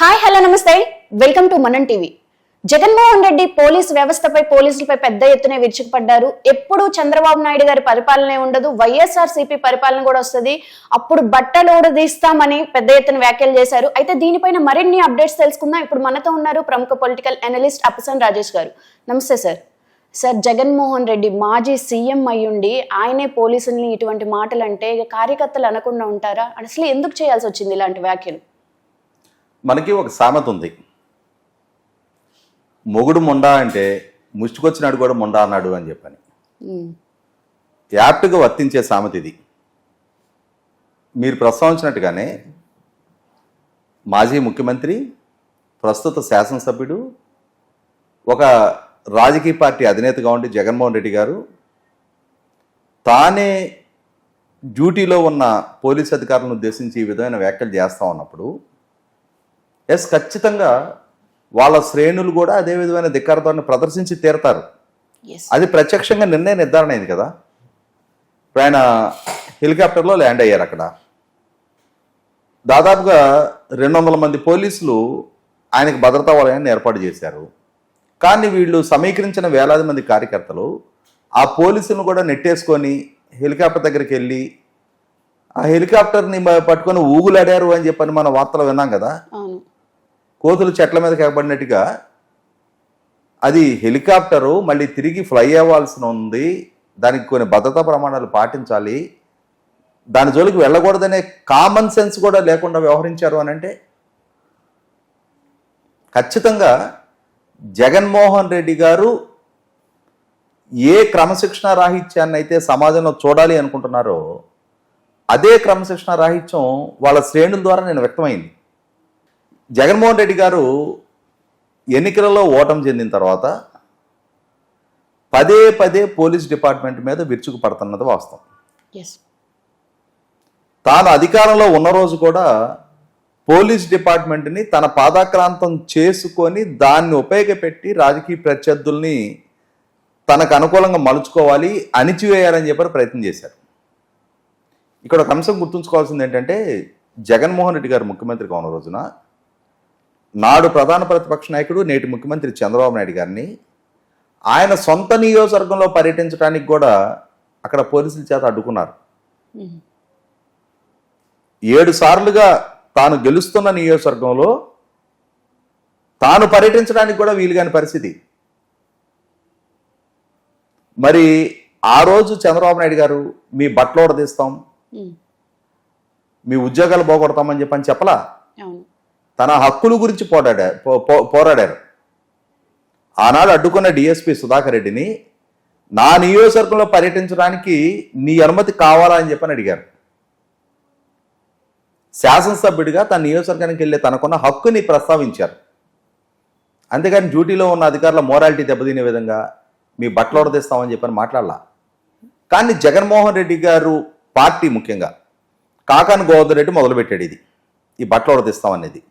Hi hello నమస్తే. Welcome to Manan TV Jaganmohan Reddy police వ్యవస్థపై పోలీసులపై పెద్ద ఎత్తున విరుచుకుపడ్డారు. ఎప్పుడు చంద్రబాబు నాయుడు గారి పరిపాలనే ఉండదు. వైఎస్ఆర్ సిపి పరిపాలన కూడా వస్తుంది. అప్పుడు బట్టలు ఊడదీస్తామని పెద్ద ఎత్తున వ్యాఖ్యలు చేశారు. అయితే దీనిపైన మరిన్ని అప్డేట్స్ తెలుసుకుందాం. ఇప్పుడు మనతో ఉన్నారు ప్రముఖ పొలిటికల్ అనలిస్ట్ అపసన్ రాజేష్ గారు. నమస్తే సార్. సార్ జగన్మోహన్ రెడ్డి మాజీ సీఎం అయ్యుండి ఆయనే పోలీసుల్ని ఇటువంటి మాటలు అంటే కార్యకర్తలు అనకుండా ఉంటారా? అసలు ఎందుకు చేయాల్సి వచ్చింది ఇలాంటి వ్యాఖ్యలు? మనకి ఒక సామెత ఉంది. మొగుడు మొండా అంటే ముష్టికొచ్చినాడు కూడా మొండా అన్నాడు అని చెప్పని. యాప్ట్గా వర్తించే సామెత ఇది. మీరు ప్రస్తావించినట్టుగానే మాజీ ముఖ్యమంత్రి ప్రస్తుత శాసనసభ్యుడు ఒక రాజకీయ పార్టీ అధినేతగా ఉండి జగన్మోహన్ రెడ్డి గారు తానే డ్యూటీలో ఉన్న పోలీస్ అధికారులను ఉద్దేశించి ఈ విధమైన వ్యాఖ్యలు చేస్తా ఉన్నప్పుడు ఎస్ ఖచ్చితంగా వాళ్ళ శ్రేణులు కూడా అదే విధమైన ధిక్కారతాన్ని ప్రదర్శించి తీరతారు. అది ప్రత్యక్షంగా నిన్నే నిర్ధారణ అయింది కదా. ఇప్పుడు ఆయన హెలికాప్టర్లో ల్యాండ్ అయ్యారు అక్కడ. దాదాపుగా రెండు వందల మంది పోలీసులు ఆయనకు భద్రతా వలయాన్ని ఏర్పాటు చేశారు. కానీ వీళ్ళు సమీకరించిన వేలాది మంది కార్యకర్తలు ఆ పోలీసులను కూడా నెట్టేసుకొని హెలికాప్టర్ దగ్గరికి వెళ్ళి ఆ హెలికాప్టర్ని పట్టుకొని ఊగులాడారు అని చెప్పని మన వార్తలు విన్నాం కదా. కోతులు చెట్ల మీద ఎగబడినట్టుగా అది హెలికాప్టరు మళ్ళీ తిరిగి ఫ్లై అవ్వాల్సి ఉంది. దానికి కొన్ని భద్రతా ప్రమాణాలు పాటించాలి. దాని జోలికి వెళ్ళకూడదనే కామన్ సెన్స్ కూడా లేకుండా వ్యవహరించారు అని అంటే ఖచ్చితంగా జగన్మోహన్ రెడ్డి గారు ఏ క్రమశిక్షణ రాహిత్యాన్ని అయితే సమాజంలో చూడాలి అనుకుంటున్నారో అదే క్రమశిక్షణ రాహిత్యం వాళ్ళ శ్రేణుల ద్వారా నేను వ్యక్తమైంది. జగన్మోహన్ రెడ్డి గారు ఎన్నికలలో ఓటమి చెందిన తర్వాత పదే పదే పోలీస్ డిపార్ట్మెంట్ మీద విరుచుకు పడుతున్నది వాస్తవం. తాను అధికారంలో ఉన్న రోజు కూడా పోలీస్ డిపార్ట్మెంట్ని తన పాదాక్రాంతం చేసుకొని దాన్ని ఉపయోగపెట్టి రాజకీయ ప్రత్యర్థుల్ని తనకు అనుకూలంగా మలుచుకోవాలి అణిచివేయాలని చెప్పి ప్రయత్నం చేశారు. ఇక్కడ ఒక అంశం గుర్తుంచుకోవాల్సింది ఏంటంటే జగన్మోహన్ రెడ్డి గారు ముఖ్యమంత్రిగా ఉన్న రోజున నాడు ప్రధాన ప్రతిపక్ష నాయకుడు నేటి ముఖ్యమంత్రి చంద్రబాబు నాయుడు గారిని ఆయన సొంత నియోజకవర్గంలో పర్యటించడానికి కూడా అక్కడ పోలీసుల చేత అడ్డుకున్నారు. ఏడు సార్లుగా తాను గెలుస్తున్న నియోజకవర్గంలో తాను పర్యటించడానికి కూడా వీలు కాని పరిస్థితి. మరి ఆ రోజు చంద్రబాబు నాయుడు గారు మీ బట్టలు తీస్తాం మీ ఉద్యోగాలు పోగొడతామని చెప్పని చెప్పలా? తన హక్కుల గురించి పోరాడారు పో- పో- పోరాడారు. ఆనాడు అడ్డుకున్న డిఎస్పి సుధాకర్ రెడ్డిని నా నియోజకవర్గంలో పర్యటించడానికి నీ అనుమతి కావాలా అని చెప్పని అడిగారు. శాసనసభ్యుడిగా తన నియోజకవర్గానికి వెళ్ళే తనకున్న హక్కుని ప్రస్తావించారు. అంతేగాని డ్యూటీలో ఉన్న అధికారుల మోరాలిటీ దెబ్బతినే విధంగా మీ బట్టలు ఉడదీస్తామని చెప్పని మాట్లాడాల. కానీ జగన్మోహన్ రెడ్డి గారు పార్టీ ముఖ్యంగా కాకాని గోవర్ధన్ రెడ్డి మొదలుపెట్టాడు ఇది. ఈ బట్టలు ఉడదీస్తామనేది.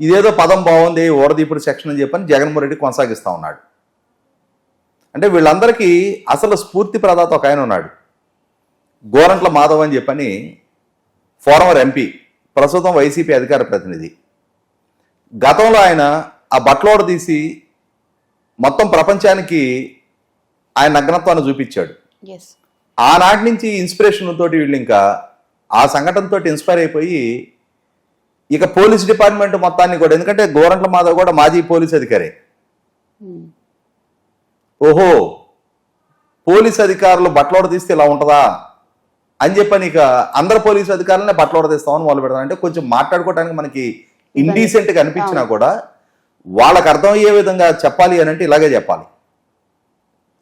ఇదేదో పదం బాగుంది ఊరదీపుడు సెక్షన్ అని చెప్పని జగన్మోహన్ రెడ్డి కొనసాగిస్తా ఉన్నాడు. అంటే వీళ్ళందరికీ అసలు స్ఫూర్తి ప్రదాత ఒక ఆయన ఉన్నాడు. గోరంట్ల మాధవ్ అని చెప్పని ఫార్మర్ ఎంపీ ప్రస్తుతం వైసీపీ అధికార ప్రతినిధి. గతంలో ఆయన ఆ బట్టలోడ తీసి మొత్తం ప్రపంచానికి ఆయన నగ్నత్వాన్ని చూపించాడు. ఆనాటి నుంచి ఇన్స్పిరేషన్ తోటి వీళ్ళు ఇంకా ఆ సంఘటనతో ఇన్స్పైర్ అయిపోయి ఇక పోలీస్ డిపార్ట్మెంట్ మొత్తాన్ని కూడా ఎందుకంటే గోరంట్ల మాధవ్ కూడా మాజీ పోలీస్ అధికారి. ఓహో పోలీస్ అధికారులు బట్టలోడ తీస్తే ఇలా ఉంటుందా? అని చెప్పని ఇక అందరు పోలీసు అధికారులనే బట్టలోడ తీస్తామని మొదలు పెడతాను అంటే కొంచెం మాట్లాడుకోవడానికి మనకి indecent గా అనిపించినా కూడా వాళ్ళకి అర్థమయ్యే విధంగా చెప్పాలి అని అంటే ఇలాగే చెప్పాలి.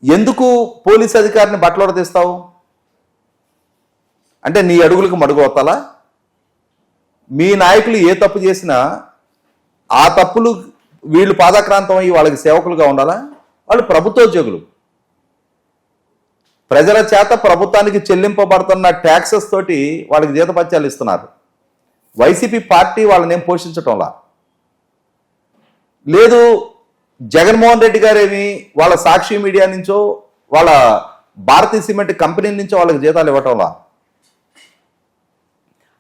ఎందుకు పోలీస్ అధికారిని బట్టలోడ తీస్తావు? అంటే నీ అడుగులకు మడుగు వస్తాలా? మీ నాయకులు ఏ తప్పు చేసినా ఆ తప్పులు వీళ్ళు పాదక్రాంతం అయ్యి వాళ్ళకి సేవకులుగా ఉండాలా? వాళ్ళు ప్రభుత్వోద్యోగులు. ప్రజల చేత ప్రభుత్వానికి చెల్లింపబడుతున్న ట్యాక్సెస్ తోటి వాళ్ళకి జీతపత్యాలు ఇస్తున్నారు. వైసీపీ పార్టీ వాళ్ళని ఏం పోషించటంలా? లేదు జగన్మోహన్ రెడ్డి గారేమి వాళ్ళ సాక్షి మీడియా నుంచో వాళ్ళ భారతీయ సిమెంట్ కంపెనీ నుంచో వాళ్ళకి జీతాలు ఇవ్వటంలా?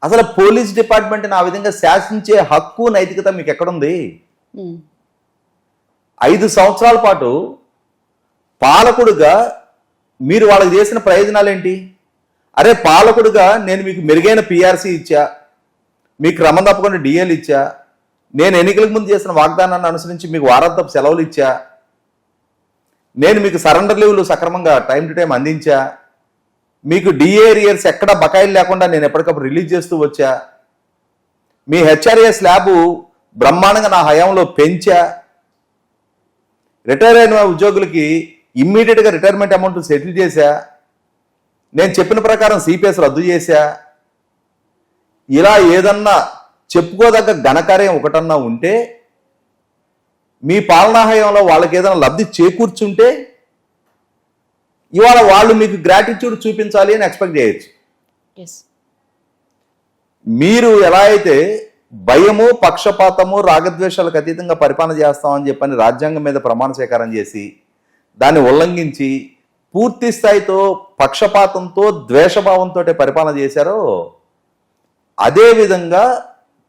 అసలు పోలీస్ డిపార్ట్మెంట్ని ఆ విధంగా శాసించే హక్కు నైతికత మీకు ఎక్కడుంది? ఐదు సంవత్సరాల పాటు పాలకుడుగా మీరు వాళ్ళకి చేసిన ప్రయోజనాలు ఏంటి అరే పాలకుడుగా నేను మీకు మెరుగైన పిఆర్సీ ఇచ్చా మీకు క్రమం తప్పకుండా డిఎల్ ఇచ్చా నేను ఎన్నికలకు ముందు చేసిన వాగ్దానాన్ని అనుసరించి మీకు వారాంతపు సెలవులు ఇచ్చా నేను మీకు సరెండర్ లీవ్లు సక్రమంగా టైం టు టైం అందించా మీకు డిఏరియర్స్ ఎక్కడ బకాయిలు లేకుండా నేను ఎప్పటికప్పుడు రిలీజ్ చేస్తూ వచ్చా? మీ హెచ్ఆర్ఏ స్లాబ్ బ్రహ్మాండంగా నా హయాంలో పెంచా? రిటైర్ అయిన ఉద్యోగులకి ఇమ్మీడియట్గా రిటైర్మెంట్ అమౌంట్ సెటిల్ చేశా? నేను చెప్పిన ప్రకారం సిపిఎస్ రద్దు చేశా? ఇలా ఏదన్నా చెప్పుకోదగ్గ ఘనకార్యం ఒకటన్నా ఉంటే మీ పాలనా హయాంలో వాళ్ళకి ఏదైనా లబ్ధి చేకూర్చుంటే ఇవాళ వాళ్ళు మీకు గ్రాటిట్యూడ్ చూపించాలి అని ఎక్స్పెక్ట్ చేయొచ్చు. మీరు ఎలా అయితే భయము పక్షపాతము రాగద్వేషాలకు అతీతంగా పరిపాలన చేస్తామని చెప్పని రాజ్యాంగం మీద ప్రమాణ స్వీకారం చేసి దాన్ని ఉల్లంఘించి పూర్తి స్థాయితో పక్షపాతంతో ద్వేషభావంతో పరిపాలన చేశారో అదే విధంగా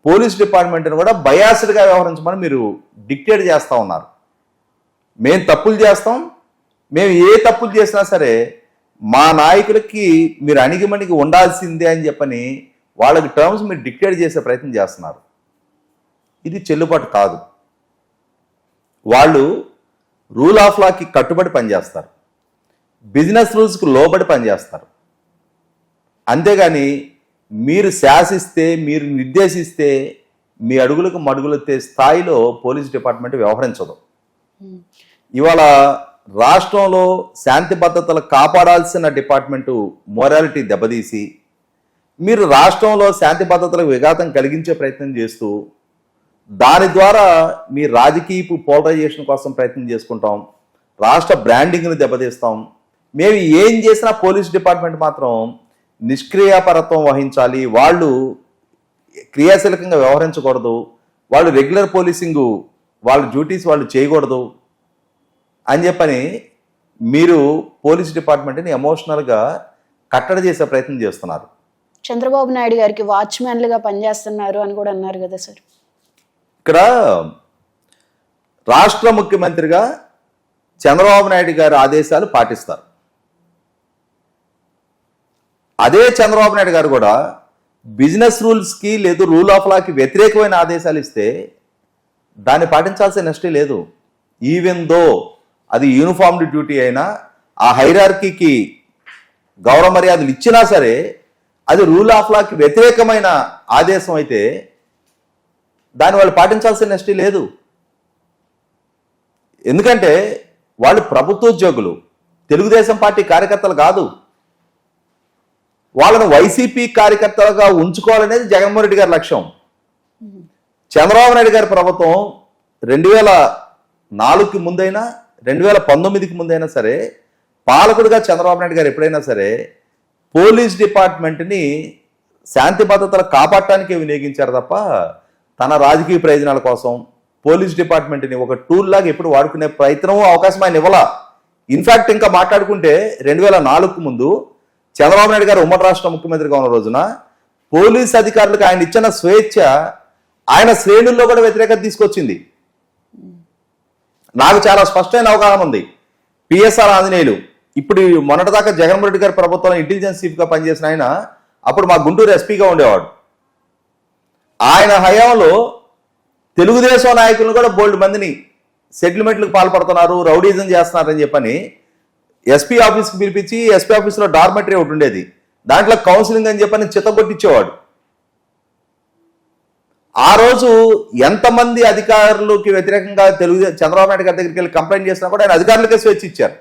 పోలీస్ డిపార్ట్మెంట్ని కూడా బయాస్డ్గా వ్యవహరించమని మీరు డిక్టేట్ చేస్తూ ఉన్నారు. మేము తప్పులు చేస్తాం మేము ఏ తప్పులు చేసినా సరే మా నాయకులకి మీరు అణిగిమణిగి ఉండాల్సిందే అని చెప్పని వాళ్ళకి టర్మ్స్ మీరు డిక్టేట్ చేసే ప్రయత్నం చేస్తున్నారు. ఇది చెల్లుబాటు కాదు. వాళ్ళు రూల్ ఆఫ్ లాకి కట్టుబడి పనిచేస్తారు. బిజినెస్ రూల్స్కి లోబడి పనిచేస్తారు. అంతేగాని మీరు శాసిస్తే మీరు నిర్దేశిస్తే మీ అడుగులకు మడుగులెత్తే స్థాయిలో పోలీస్ డిపార్ట్మెంట్ వ్యవహరించదు. ఇవాళ రాష్ట్రంలో శాంతి భద్రతలు కాపాడాల్సిన డిపార్ట్మెంటు మొరాలిటీ దెబ్బతీసి మీరు రాష్ట్రంలో శాంతి భద్రతలకు విఘాతం కలిగించే ప్రయత్నం చేస్తూ దాని ద్వారా మీ రాజకీయపు పోలరైజేషన్ కోసం ప్రయత్నం చేసుకుంటాం రాష్ట్ర బ్రాండింగ్ని దెబ్బతీస్తాం. మేము ఏం చేసినా పోలీస్ డిపార్ట్మెంట్ మాత్రం నిష్క్రియాపరత్వం వహించాలి. వాళ్ళు క్రియాశీలకంగా వ్యవహరించకూడదు. వాళ్ళు రెగ్యులర్ పోలీసింగ్ వాళ్ళ డ్యూటీస్ వాళ్ళు చేయకూడదు. అని చెప్పని మీరు పోలీస్ డిపార్ట్మెంట్ని ఎమోషనల్గా కట్టడి చేసే ప్రయత్నం చేస్తున్నారు. చంద్రబాబు నాయుడు గారికి వాచ్మ్యాన్లుగా పనిచేస్తున్నారు అని కూడా అన్నారు కదా సార్. ఇక్కడ రాష్ట్ర ముఖ్యమంత్రిగా చంద్రబాబు నాయుడు గారి ఆదేశాలు పాటిస్తారు. అదే చంద్రబాబు నాయుడు గారు కూడా బిజినెస్ రూల్స్కి లేదు రూల్ ఆఫ్ లాకి వ్యతిరేకమైన ఆదేశాలు ఇస్తే దాన్ని పాటించాల్సిన నష్టం లేదు. ఈవెన్ దో అది యూనిఫామ్డ్ డ్యూటీ అయినా ఆ హైరార్కీకి గౌరవ మర్యాదలు ఇచ్చినా సరే అది రూల్ ఆఫ్ లాకి వ్యతిరేకమైన ఆదేశం అయితే దాన్ని వాళ్ళు పాటించాల్సిన నష్టం లేదు. ఎందుకంటే వాళ్ళు ప్రభుత్వ ఉద్యోగులు తెలుగుదేశం పార్టీ కార్యకర్తలు కాదు. వాళ్ళను వైసీపీ కార్యకర్తలుగా ఉంచుకోవాలనేది జగన్మోహన్ రెడ్డి గారి లక్ష్యం. చంద్రబాబు నాయుడు గారి ప్రభుత్వం రెండు వేల నాలుగుకి ముందైనా రెండు వేల పంతొమ్మిదికి ముందైనా సరే పాలకుడిగా చంద్రబాబు నాయుడు గారు ఎప్పుడైనా సరే పోలీస్ డిపార్ట్మెంట్ని శాంతి భద్రతలు కాపాడటానికే వినియోగించారు తప్ప తన రాజకీయ ప్రయోజనాల కోసం పోలీస్ డిపార్ట్మెంట్ని ఒక టూల్ లాగా ఎప్పుడు వాడుకునే ప్రయత్నం అవకాశం ఆయన ఇవ్వాల. ఇన్ఫాక్ట్ ఇంకా మాట్లాడుకుంటే రెండు వేల నాలుగుకు ముందు చంద్రబాబు నాయుడు గారు ఉమ్మడి రాష్ట్ర ముఖ్యమంత్రిగా ఉన్న రోజున పోలీస్ అధికారులకు ఆయన ఇచ్చిన స్వేచ్ఛ ఆయన శ్రేణుల్లో కూడా వ్యతిరేకత తీసుకొచ్చింది. నాకు చాలా స్పష్టమైన అవగాహన ఉంది. పిఎస్ఆర్ ఆంజనేయులు ఇప్పుడు మొన్నటి మొన్నటిదాకా జగన్మోహన్ రెడ్డి గారి ప్రభుత్వంలో ఇంటెలిజెన్స్ చీఫ్గా పనిచేసిన ఆయన అప్పుడు మా గుంటూరు ఎస్పీగా ఉండేవాడు. ఆయన హయాంలో తెలుగుదేశం నాయకులను కూడా బోల్డ్ మందిని సెటిల్మెంట్లకు పాల్పడుతున్నారు రౌడీజం చేస్తున్నారని చెప్పని ఎస్పీ ఆఫీస్కి పిలిపించి ఎస్పీ ఆఫీస్లో డార్మెటరీ ఒకటి ఉండేది. దాంట్లో కౌన్సిలింగ్ అని చెప్పని చిత్తగొట్టించేవాడు ఆ రోజు ఎంతమంది అధికారులకి వ్యతిరేకంగా తెలుగు చంద్రబాబు నాయుడు గారి దగ్గరికి వెళ్ళి కంప్లైంట్ చేసినా కూడా ఆయన అధికారులకే స్వేచ్ఛ ఇచ్చారు.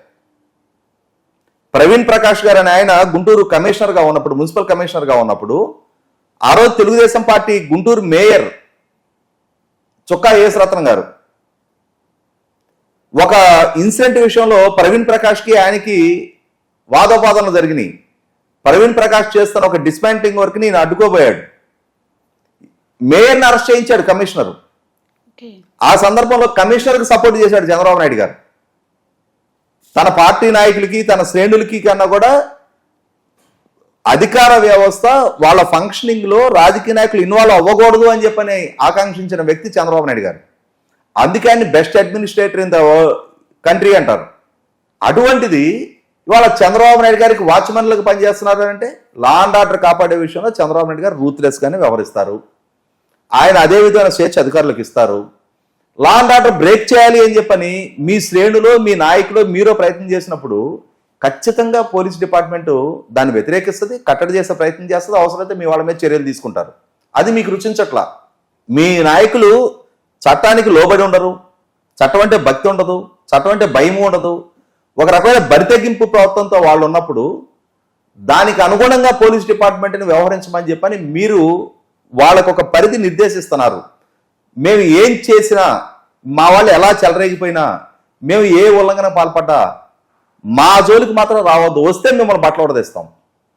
ప్రవీణ్ ప్రకాష్ గారు అని ఆయన గుంటూరు కమిషనర్గా ఉన్నప్పుడు మున్సిపల్ కమిషనర్గా ఉన్నప్పుడు ఆ రోజు Telugu Desam party Guntur mayor Chukka A S Ratnam garu ఒక ఇన్సిడెంట్ విషయంలో ప్రవీణ్ ప్రకాష్కి ఆయనకి వాదోపాదనలు జరిగినాయి. ప్రవీణ్ ప్రకాష్ చేస్తున్న ఒక డిస్మాంటింగ్ వర్క్ నేను అడ్డుకోబోయాడు. మేయర్ని అరెస్ట్ చేయించాడు కమిషనర్. ఆ సందర్భంలో కమిషనర్కి సపోర్ట్ చేశాడు చంద్రబాబు నాయుడు గారు. తన పార్టీ నాయకులకి తన శ్రేణులకి కన్నా కూడా అధికార వ్యవస్థ వాళ్ళ ఫంక్షనింగ్లో రాజకీయ నాయకులు ఇన్వాల్వ్ అవ్వకూడదు అని చెప్పని ఆకాంక్షించిన వ్యక్తి చంద్రబాబు నాయుడు గారు. అందుకే ఆయన best administrator in the country అంటారు. అటువంటిది ఇవాళ చంద్రబాబు నాయుడు గారికి వాచ్మెన్లకు పనిచేస్తున్నారు అంటే లా అండ్ ఆర్డర్ కాపాడే విషయంలో చంద్రబాబు నాయుడు గారు రూత్లెస్ గానే వ్యవహరిస్తారు. ఆయన అదే విధమైన స్వేచ్ఛ అధికారులకు ఇస్తారు. లా అండ్ ఆర్డర్ బ్రేక్ చేయాలి అని చెప్పని మీ శ్రేణులో మీ నాయకులు మీరు ప్రయత్నం చేసినప్పుడు ఖచ్చితంగా పోలీస్ డిపార్ట్మెంట్ దాన్ని వ్యతిరేకిస్తుంది కట్టడి చేసే ప్రయత్నం చేస్తుంది అవసరమైతే మీ వాళ్ళ మీద చర్యలు తీసుకుంటారు. అది మీకు రుచించట్లా. మీ నాయకులు చట్టానికి లోబడి ఉండరు చట్టం అంటే భక్తి ఉండదు చట్టం అంటే భయం ఉండదు. ఒక రకమైన బరితెగింపు ప్రవర్తనతో వాళ్ళు ఉన్నప్పుడు దానికి అనుగుణంగా పోలీస్ డిపార్ట్మెంట్ని వ్యవహరించమని చెప్పని మీరు వాళ్ళకు ఒక పరిధి నిర్దేశిస్తున్నారు. మేము ఏం చేసినా మా వాళ్ళు ఎలా చెలరేగిపోయినా మేము ఏ ఉల్లంఘన పాల్పడ్డా మా జోలికి మాత్రం రావద్దు. వస్తే మిమ్మల్ని బట్టలు ఉడదీస్తాం.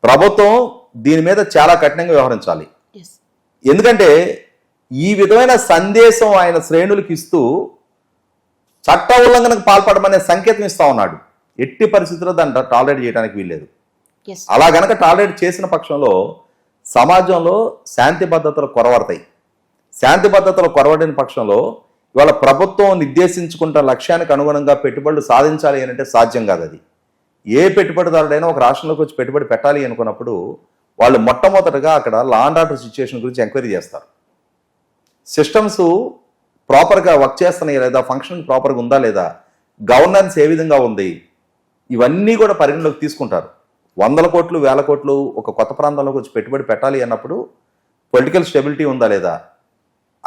ప్రభుత్వం దీని మీద చాలా కఠినంగా వ్యవహరించాలి. ఎందుకంటే ఈ విధమైన సందేశం ఆయన శ్రేణులకు ఇస్తూ చట్ట ఉల్లంఘనకు పాల్పడమనే సంకేతం ఇస్తా ఉన్నాడు. ఎట్టి పరిస్థితుల్లో దాన్ని టాలరేట్ చేయడానికి వీల్లేదు. అలా గనక టాలరేట్ చేసిన పక్షంలో సమాజంలో శాంతి భద్రతలు కొరవడతాయి. శాంతి భద్రతలు కొరవడిన పక్షంలో ఇవాళ ప్రభుత్వం నిర్దేశించుకుంటున్న లక్ష్యానికి అనుగుణంగా పెట్టుబడులు సాధించాలి అని అంటే సాధ్యం కాదు అది. ఏ పెట్టుబడిదారుడైనా ఒక రాష్ట్రంలోకి వచ్చి పెట్టుబడి పెట్టాలి అనుకున్నప్పుడు వాళ్ళు మొట్టమొదటగా అక్కడ లా అండ్ ఆర్డర్ సిచ్యుయేషన్ గురించి ఎంక్వైరీ చేస్తారు. సిస్టమ్స్ ప్రాపర్గా వర్క్ చేస్తున్నాయి లేదా ఫంక్షన్ ప్రాపర్గా ఉందా లేదా గవర్నెన్స్ ఏ విధంగా ఉంది ఇవన్నీ కూడా పరిగణలోకి తీసుకుంటారు. వందల కోట్లు వేల కోట్లు ఒక కొత్త ప్రాంతంలోకి వచ్చి పెట్టుబడి పెట్టాలి అన్నప్పుడు పొలిటికల్ స్టెబిలిటీ ఉందా లేదా?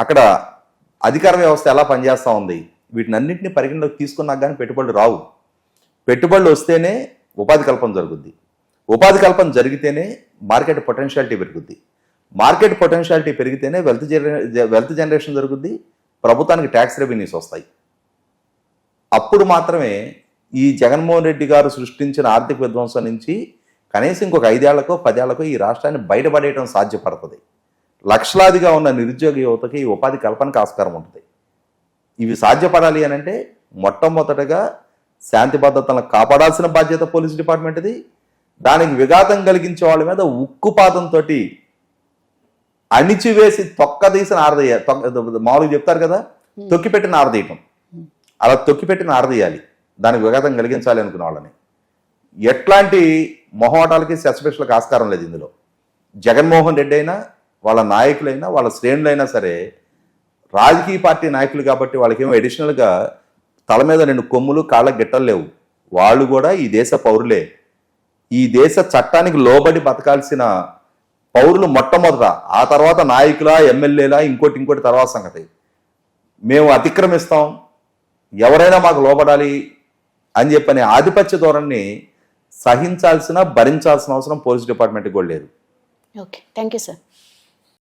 అక్కడ అధికార వ్యవస్థ ఎలా పనిచేస్తూ ఉంది? వీటినన్నింటినీ పరిగణలోకి తీసుకున్నాక కానీ పెట్టుబడులు రావు. పెట్టుబడులు వస్తేనే ఉపాధి కల్పన జరుగుద్ది. ఉపాధి కల్పన జరిగితేనే మార్కెట్ పొటెన్షియాలిటీ పెరుగుద్ది. మార్కెట్ పొటెన్షియాలిటీ పెరిగితేనే వెల్త్ వెల్త్ జనరేషన్ జరుగుద్ది ప్రభుత్వానికి ట్యాక్స్ రెవెన్యూస్ వస్తాయి. అప్పుడు మాత్రమే ఈ జగన్మోహన్ రెడ్డి గారు సృష్టించిన ఆర్థిక విధ్వంసం నుంచి కనీసం ఇంకొక ఐదేళ్ళకో పదేళ్ళకో ఈ రాష్ట్రాన్ని బయటపడేయడం సాధ్యపడుతుంది. లక్షలాదిగా ఉన్న నిరుద్యోగ యువతకి ఈ ఉపాధి కల్పనకు ఆస్కారం ఉంటుంది. ఇవి సాధ్యపడాలి అని అంటే మొట్టమొదటగా శాంతి భద్రతలను కాపాడాల్సిన బాధ్యత పోలీస్ డిపార్ట్మెంట్ది. దానికి విఘాతం కలిగించే వాళ్ళ మీద ఉక్కుపాతంతో అణిచివేసి తొక్కదీసిన ఆరదీయ మామూలుగా చెప్తారు కదా? తొక్కిపెట్టిన ఆరదీయటం. అలా తొక్కిపెట్టిన ఆరదీయాలి. దానికి విఘాతం కలిగించాలి అనుకున్న వాళ్ళని. ఎట్లాంటి మొహమాటాలకి సస్పెషల్కి ఆస్కారం లేదు ఇందులో. జగన్మోహన్ రెడ్డి అయినా వాళ్ళ నాయకులైనా వాళ్ళ శ్రేణులైనా సరే రాజకీయ పార్టీ నాయకులు కాబట్టి వాళ్ళకేమో అడిషనల్గా తల మీద రెండు కొమ్ములు కాళ్ళ గిట్టలు లేవు. వాళ్ళు కూడా ఈ దేశ పౌరులే. ఈ దేశ చట్టానికి లోబడి బతకాల్సిన పౌరులు మొట్టమొదట ఆ తర్వాత నాయకులా ఎమ్మెల్యేలా ఇంకోటి ఇంకోటి తర్వాత సంగతి. మేము అతిక్రమిస్తాం. ఎవరైనా మాకు లోబడాలి అని చెప్పని ఆధిపత్య ధోరణిని సహించాల్సిన భరించాల్సిన అవసరం పోలీస్ డిపార్ట్మెంట్కి కూడా లేదు. Okay thank you sir